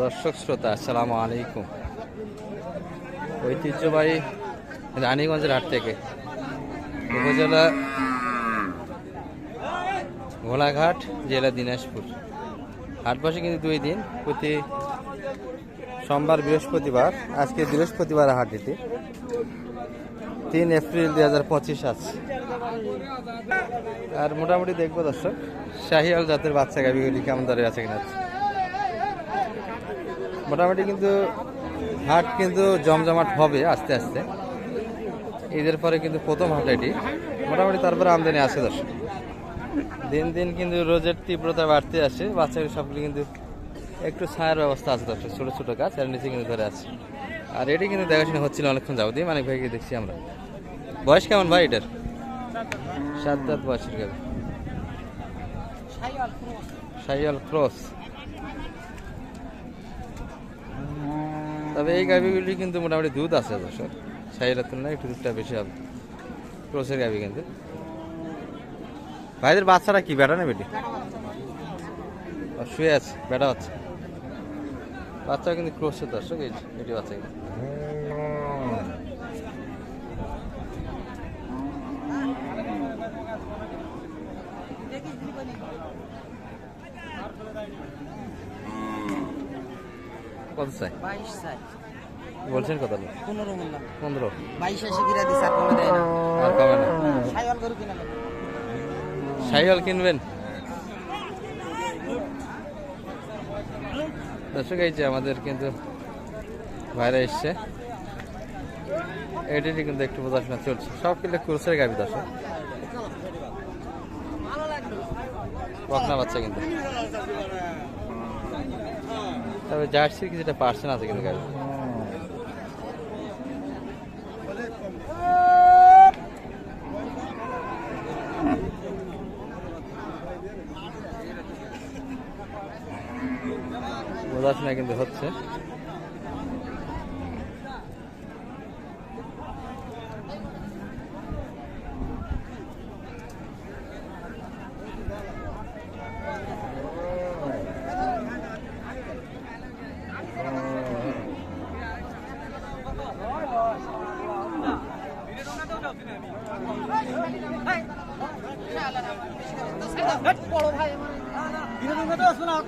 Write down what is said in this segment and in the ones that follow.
দর্শক শ্রোতা, আসসালামু আলাইকুম। ঐতিহ্যবাহী রানীগঞ্জের হাট থেকে উপজেলা ঘোলাঘাট জেলা দিনাজপুর। হাট বসে কিন্তু দুই দিন, প্রতি সোমবার বৃহস্পতিবার, আজকে বৃহস্পতিবার হাট এটি। তিন এপ্রিল দুই হাজার পঁচিশ আছে আর মোটামুটি দেখব দর্শক শাহিয়াল জাতের বাচ্চা গাভিগুলি কেমন দরে আছে কিনা মোটামুটি কিন্তু হাট কিন্তু জমজমাট হবে আস্তে আস্তে। ঈদের পরে কিন্তু প্রথম হাট এটি। মোটামুটি তারপরে আমদানি আছে দর্শক। দিন দিন কিন্তু রোজের তীব্রতা বাড়তে আসে। বাচ্চাগুলি সবগুলি কিন্তু একটু ছায়ার ব্যবস্থা আছে দর্শক, ছোটো ছোটো গাছ এর নিচে কিন্তু ধরে আছে। আর এটি কিন্তু দেখাশোনা হচ্ছিল অনেকক্ষণ যাব দিয়ে মানে ভাইকে দেখছি আমরা। বয়স কেমন ভাই এটার? সাত দাঁত বয়সের গাবি সাইয়াল ক্রস। তবে এই গাভিগুলি কিন্তু মোটামুটি দুধ আছে দর্শক। সাইয়ালের তুলনায় একটু দুধটা বেশি হবে। ক্রসের গাভি কিন্তু। ভাইদের বাচ্চারা কি বেটা না বেটি? শুয়ে আছে বেটা আছে বাচ্চা কিন্তু ক্রসের দর্শক, এই এটি বাচ্চা কিন্তু। কত চাই বাইশ চাই বলছেন কত পনেরো বললাম পনেরো। বাইশ এসে কিরা দিস আর কমে দেয় না। আর কমে না। সাইওয়াল গরু কিনা সাইকেল কিনবেন? দর্শক এই যে আমাদের কিন্তু বাইরে এসছে। এটিরই কিন্তু একটু বোঝাশোনা চলছে। সব কিন্তু ক্রুসের গাবি দর্শক। বাচ্চা কিন্তু। তবে জার্সির কিছুটা পার্সেন্ট আছে কিন্তু গাড়ি। বোঝাশোনা কিন্তু হচ্ছে।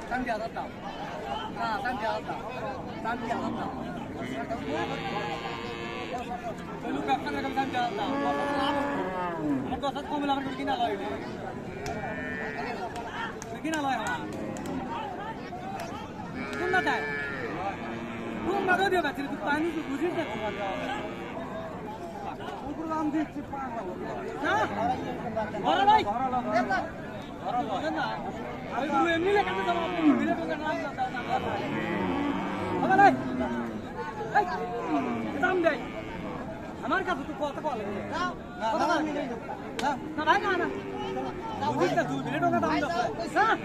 দিচ্ছে উপরে দাম দিচ্ছে তা আমি কি করব দাম দিচ্ছে ওই গুলো পাঁচে পাঁচে লোক আছে ধরা লই ধরা লই ডাইরেক্ট পাই কোনো ধরা মানে নাই পাঁচে পাঁচে লোকের ভিড়ে ঢোকা দাম উনি উনি মানে আর কত কোন কাজ কাকি কিছু কম না দাম দিয়া দাম না দাম দিয়া দাম দাম দিয়া দাম Lu kapan আমার কাছে তো কত কল না না না না বিলে দাম দাও হ্যাঁ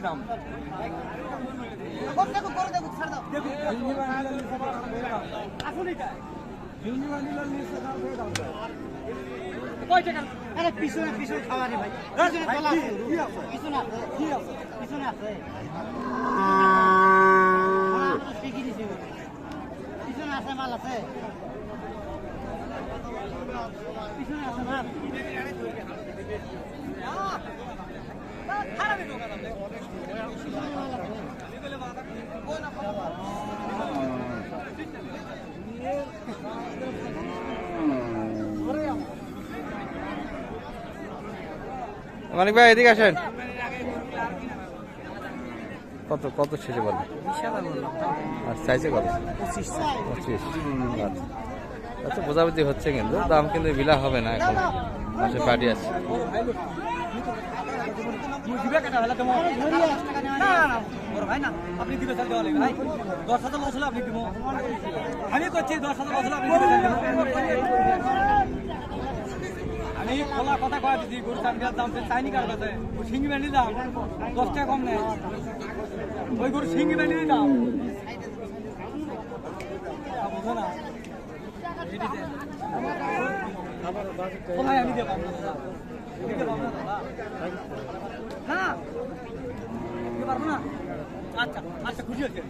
দাম কম দেখো করে দেখো ছাড় দাও দেখো আসলে যায় কয় টাকা আরে পিছনে পিছনে খাওয়া রে ভাই। পিছনে আছে। পিছনে আছে পিছনে আছে। পিছনে আছে মাল আছে। পিছনে আছে। মানিক ভাই, এদিকে আসেন। কত কত শেষে বলে? আর চাইছে কত? পঁচিশ। আচ্ছা আচ্ছা বোঝাবুঝি হচ্ছে কিন্তু, দাম কিন্তু বিলা হবে না এখন। পাশে পার্টি আছে। আমি করছি দশ হাজার হলে আপনি। আমি খোলা কথা কয়ে দিচ্ছি গরু চাকরির দাম চাইনি কার কাছে। সিঙ্গি ব্যান্ডি দাম, দশ টাকা কম নেই। ওই গরু সিঙ্গি ব্যান্ডি দাম। বুঝো না? ভাই আমি দিয়ে পাবো পারব না। আচ্ছা আচ্ছা খুশি হচ্ছে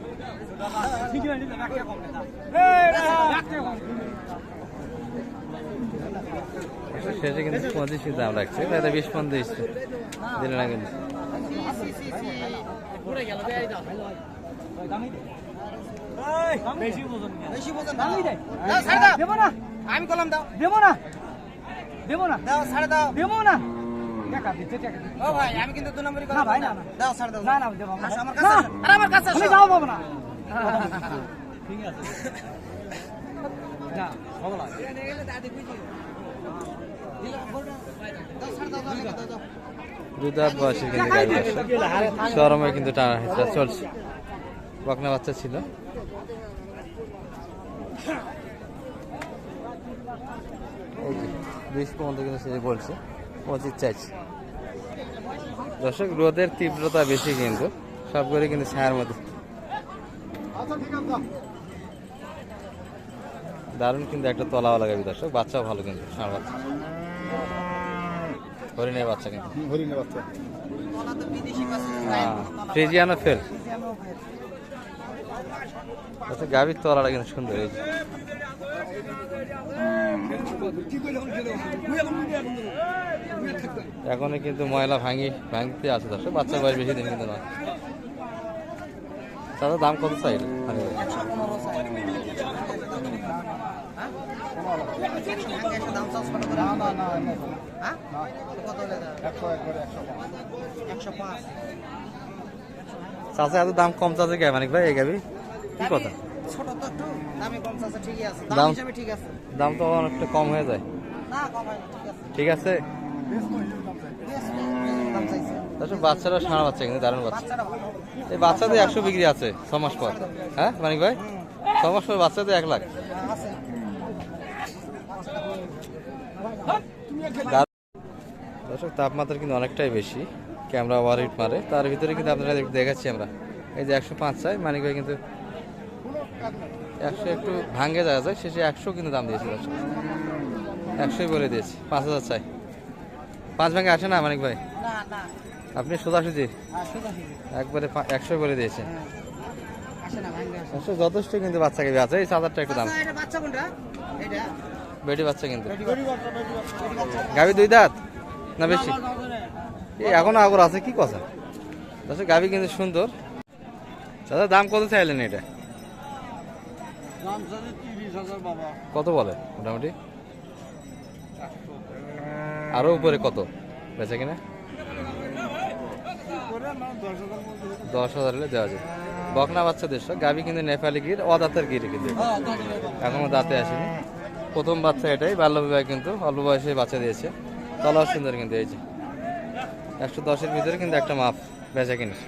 নেই। শেষে কিন্তু পঁচিশই দাম রাখছে। তাহলে বিশ দিচ্ছে দিল না কিন্তু। দামি দে। এই, বেশি ওজন নিয়ে। বেশি বোঝেন দামি দে। দাও ছাড়ে দাও। দেবো না। আমি কলম দাও। দেবো না। দেবো না। দাও ছাড়ে দাও। দেবো না। টাকা দিচ্ছে টাকা দিচ্ছে। ও ভাই আমি কিন্তু দু নম্বরই না ভাই, না, না। দাও ছাড়ে দাও। না না দেবো আমার কাছে আরে আমার কাছে আমি যাও পাবো না। ঠিক আছে। না দুধাত বয়সের কিন্তু আসে কিন্তু টানা হেঁচড়া চলছে। বকনা বাচ্চা ছিল। বিশ পর্যন্ত কিন্তু সে বলছে। পঁচিশ চাইছে। দর্শক, রোদের তীব্রতা বেশি কিন্তু। সব করে কিন্তু ছায়ার মধ্যে। দারুণ কিন্তু একটা তলাও লাগাবি দর্শক। বাচ্চাও ভালো কিন্তু ষাঁড় বাচ্চা। হরিণের বাচ্চা কিন্তু। তলা তো বিদেশি ফ্রিজিয়ানো ফেল। আচ্ছা গাভীর তলাটা কিন্তু সুন্দর এই। এখনও কিন্তু ময়লা ভাঙি ভাঙতে আছে দর্শক বাচ্চা বয়স বেশি দিন কিন্তু না তাদের দাম কত চাই চাষ এত দাম কম চাষে কে? মানিক ভাই এই গাভী কি কথা? ছোট তো একটু দামে কম চাচ্ছে ঠিকই আছে। দাম দাম- হিসাবে ঠিক আছে। দাম তো অনেকটা কম হয়ে যায়। না কম হয় ঠিক আছে। চাইছে দর্শক বাচ্চারা সারা বাচ্চা কিন্তু দারুণ বাচ্চা। এই বাচ্চাদের একশো বিক্রি আছে ছ মাস পর। হ্যাঁ মানিক ভাই? ছ মাস পর বাচ্চাদের এক লাখ। হ্যাঁ, দর্শক তাপমাত্রা কিন্তু অনেকটাই বেশি। ক্যামেরা ওভার হিট মারে। তার ভিতরে কিন্তু আপনারা দেখাচ্ছি আমরা। এই যে একশো পাঁচ চাই মানিক ভাই কিন্তু একশো একটু ভাঙ্গে যাওয়া যায় শেষে একশো কিন্তু দাম দিয়েছে দর্শক। একশোই বলে দিয়েছি পাঁচ হাজার চাই। পাঁচ ভাঙ্গে আসে না মানিক ভাই? আপনি সোজাসুজি হ্যাঁ একবারে একশো বলে দিয়েছে। হ্যাঁ যথেষ্ট কিন্তু বাচ্চাকে আছে এই চাদারটা একটু দাম। বেটি বাচ্চা কিন্তু। গাবি দুই দাঁত? না বেশি? এখনও আগর আছে, কি কথা? দর্শক গাবি কিন্তু সুন্দর। দাদা, দাম কত চাইলেন এটা? কত বলে, মোটামুটি? আরও উপরে কত? বেচে কিনা? দশ হাজার হলে দেওয়া যায়। বকনা বাচ্চা দেশ গাবি কিন্তু নেপালি গির, অদাঁতের গির কিন্তু। এখনও দাঁতে আসেনি। প্রথম বাচ্চা এটাই, বাল্য বিবাহ কিন্তু অল্প বয়সে বাচ্চা দিয়েছে। তলা সুন্দর কিন্তু এই যে। একশো দশের ভিতরে কিন্তু একটা মাপ, বেচা কিনিস।